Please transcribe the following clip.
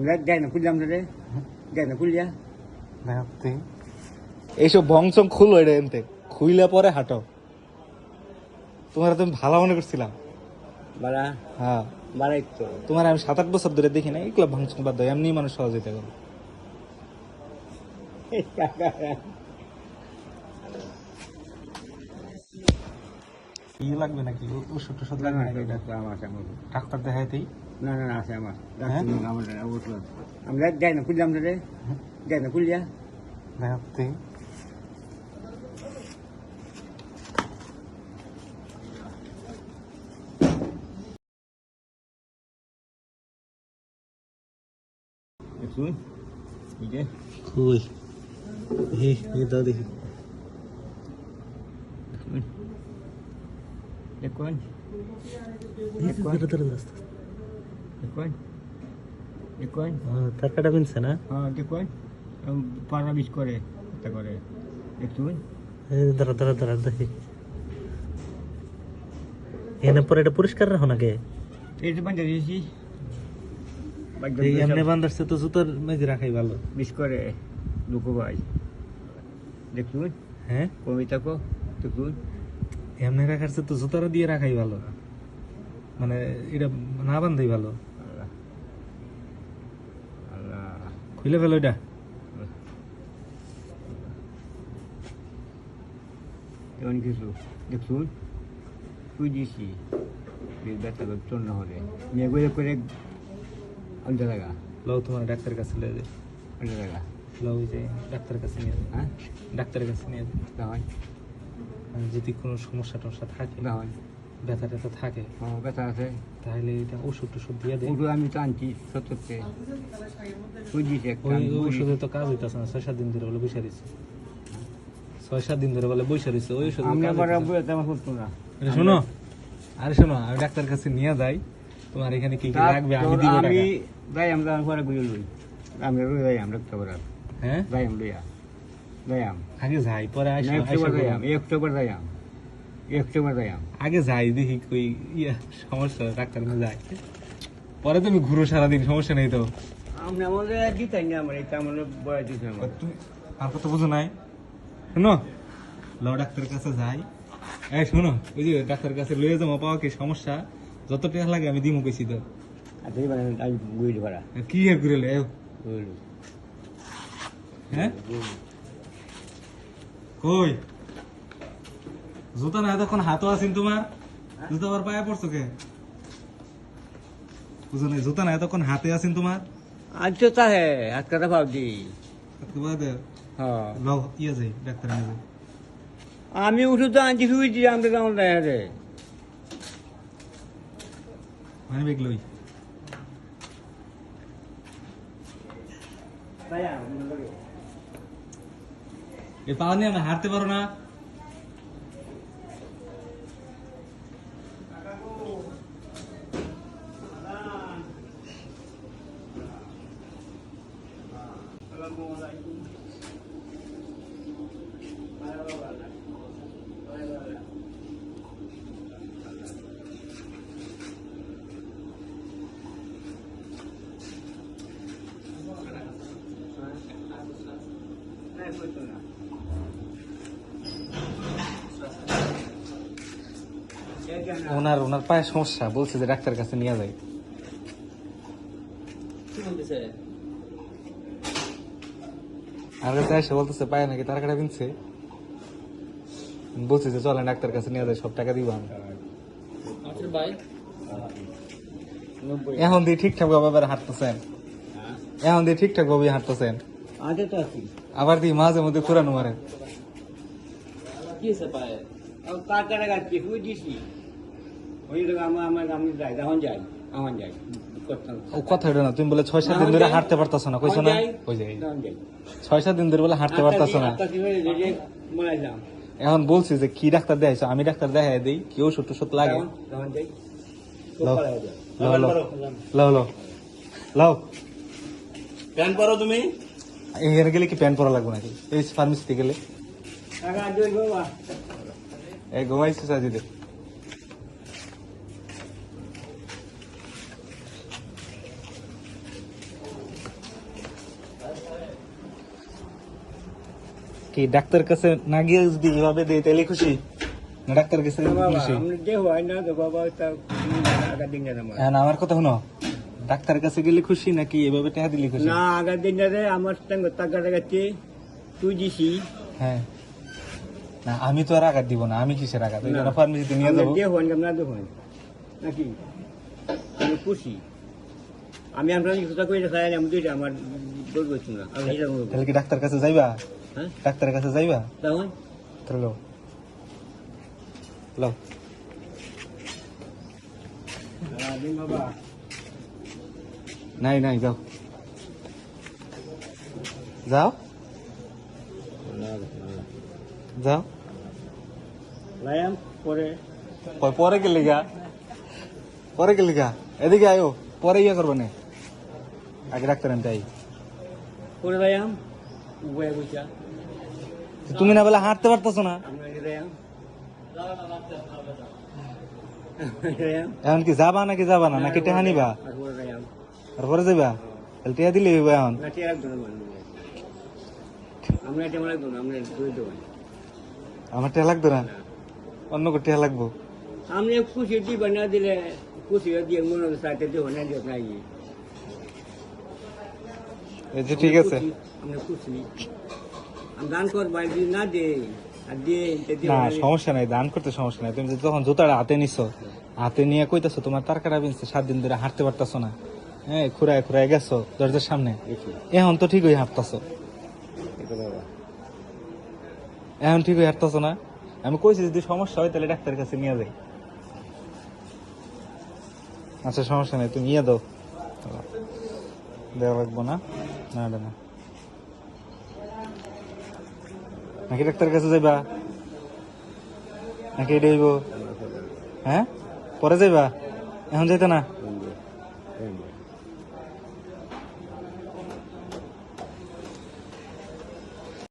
আমরা না খুললাম রে না এইসব ভংচং খুলো এটা এনতে। খুইলে পরে হাঁটো। তোমার তুমি ভালো মনে করছিলাম। বাড়া। হ্যাঁ। বাড়াই তো। তোমার আমি সাত আট বছর ধরে দেখি না এগুলো ভাঙচুং বাদ দাও এমনি মানুষ সহযোগিতা করো কি লাগবে নাকি? ওষুধ টষুধ লাগবে নাকি? এটা? আমার আছে আমার ডাক্তার দেখাইতেই না না না আছে আমার হ্যাঁ? আমার ওষুধ আমরা যাই না খুললাম রে যাই না খুলিয়া দেখাতে শুন এই যে কই এই এই দাও দেখি শুন দেখুন ধরে দেখুন তার কাটা বিনছে না? হ্যাঁ দেখুন পাড়া বিষ করে এটা করে। দেখুন দেখি। এনে পরে এটা পরিষ্কার রাখো নাকি? এই যে বান্ধা দিয়েছি। এমনি বান্ধারছে তো জুতোর মেঝে রাখাই ভালো। বিষ করে। লুকো ভাই। দেখুন হ্যাঁ? দেখুন এমনি রাখারছে তো দিয়ে রাখাই ভালো। মানে এটা না বান্ধাই ভালো। খুলে ফেলো এটা এমন কিছু দেখুন বেশ ব্যথা চন্ন হলে মেয়ে করে করে লাগা লও তোমার ডাক্তারের কাছে লিয়ে যাও অন্ত লাগা লও যে ডাক্তারের কাছে নিয়ে হ্যাঁ ডাক্তারের কাছে নিয়ে যাও যদি কোনো সমস্যা টমস্যা থাকে দাওয়ান ব্যথা ট্যাথা থাকে। আমার ব্যথা আছে। তাহলে এটা ওষুধ টষুধ দিয়ে দেয় আমি তো আনছি ওই ওষুধে তো কাজ হইতেছে না ছয় সাত দিন ধরে বলে বসে দিচ্ছে ছয় সাত দিন ধরে বলে বসে দিচ্ছে ওই ওষুধে আমি আবার হইতাছে। আমার করতো না শোনো। আরে শোনো আমি ডাক্তার কাছে নিয়ে যাই তোমার এখানে কি কি লাগবে আমি দিব আমি যাই আমরা পরে বুঝে লই। আমি রই যাই আমরা তো করার হ্যাঁ? যাই আম লইয়া। যাই আম আগে যাই পরে আইসো নেক্সট যাই। আম অক্টোবর যাই আম যাই আগে যাই দেখি কই ইয়া সমস্যা ডাক্তার যাই। পরে তুমি ঘুরো সারাদিন সমস্যা নেই তো। আমরা আমাদের দিতাই না আমার এটা দিতে তুমি আর কত বুঝো নাই? শোনো ল ডাক্তারের কাছে যাই। এই শোনো ওই যে ডাক্তারের কাছে লয়ে যাব পাওয়া কি সমস্যা? যত টাকা লাগে আমি দিমু কইছি তো। আচ্ছা কি আর করে লে হ্যাঁ? কই? জুতা না এতক্ষণ হাতও আছেন তোমার জুতা আবার পায়ে পড়ছো কে? বুঝো নাই জুতা না এতক্ষণ হাতে আছেন তোমার আজ তো তাহে হাত কাটা ভাব দি। বাদে হ্যাঁ। লও ইয়ে যাই ডাক্তার নিয়ে আমি উঠু তো আনছি শুয়েছি আমরা কেমন দেখা রে মানে বেগ লই। এ পা নিয়ে হাঁটতে পারো না। ওনার ওনার পায়ে সমস্যা বলছে যে ডাক্তার কাছে নিয়ে যাই। আর কাছে এসে বলতেছে পায়ে নাকি তার কাটা কিনছে বলছে যে চলেন ডাক্তার কাছে নিয়ে যাই সব টাকা দিব আমি। এখন দিয়ে ঠিকঠাক ভাবে আবার হাঁটতেছেন? এখন দিয়ে ঠিকঠাক ভাবে হাঁটতেছেন? আবার দিয়ে মাঝে মধ্যে ফুরানো মারেন। কার কাটা গাছ শুয়ে দিছি। ওই আমার আমার আমি যাই তখন যাই আমার যাই। করতাম ও কথা এটা না তুমি বলে ছয় সাত দিন ধরে হাঁটতে পারতাছো না কইছো না? ওই যে ছয় সাত দিন ধরে বলে হাঁটতে পারতাছো না। এখন বলছি যে কি ডাক্তার দেখাইছো? আমি ডাক্তার দেখাই দিই কি ওষুধ টষুধ লাগে? লাও পরো তুমি? এখানে গেলে কি প্যান্ট পরা লাগবে নাকি? এই ফার্মেসিতে গেলে? টাকা জয় বাবা কি ডাক্তার কাছে না গিয়ে যদি এভাবে দেয় তাহলে খুশি? না ডাক্তার কাছে খুশি? হয় আমার কথা শুনো। ডাক্তার কাছে গেলে খুশি নাকি এভাবে টাকা দিলে খুশি? না আগা দিন রে আমার সঙ্গে টাকা টাকাচ্ছে তুই দিছি। হ্যাঁ। না আমি তো আর আঘাত দিব না আমি কিসের আঘাত? ওই না। জন্য ফার্মেসিতে নিয়ে যাব। দেহ হয় না হয়। নাকি? আমি খুশি। আমি আমরা কথা কইতে চাই আমি দুইটা আমার দৌড় করছি না। আমি তাহলে কি ডাক্তার কাছে যাইবা? ডাক্তারের কাছে যাইবা তখন তাহলে লো লো দিন বাবা নাই নাই যাও যাও যাও লায়াম পরে প- পরে গেলি গা পরে গেলি গা এদিকে আয়ো পরে ইয়ে করব না আগে ডাক্তার আনতে আই পরে লায়াম বয়ে বুঝা তুমি না বলে হাঁটতে পারতেছো না? এখন কি যাবা নাকি যাবা না? নাকি টেহা নিবা? আর পরে লায়াম আর পরে যাবা তাহলে টেহা দিলে হইবো এখন। না না আমরা না টেহা লাগতো না? অন্য কো টেহা লাগবো? আমরা খুশি দিবা না দিলে খুশি দিয়ে মনে সাথে দেবো না দিও নাই এই যে ঠিক আছে। দান করব না দে না সমস্যা নাই দান করতে সমস্যা নাই। তুমি যখন জুতাটা হাতে নিছো হাতে নিয়ে কইতাছো তোমার তার কাটা বিনছে সাত দিন ধরে হাঁটতে পারতাছো না। হ্যাঁ খুরায় খুরায় গেছো দরজার সামনে। এখন তো ঠিকই হাঁটতাছো। এখন ঠিকই হাঁটতাছো না? আমি কইছি যদি সমস্যা হয় তাহলে ডাক্তারের কাছে নিয়ে যাই। আচ্ছা সমস্যা নাই তুমি নিয়ে দাও। দেওয়া লাগবো না। না না নাকি ডাক্তারের কাছে যাইবা? নাকি এটা হ্যাঁ? পরে যাইবা? এখন যাইতে না?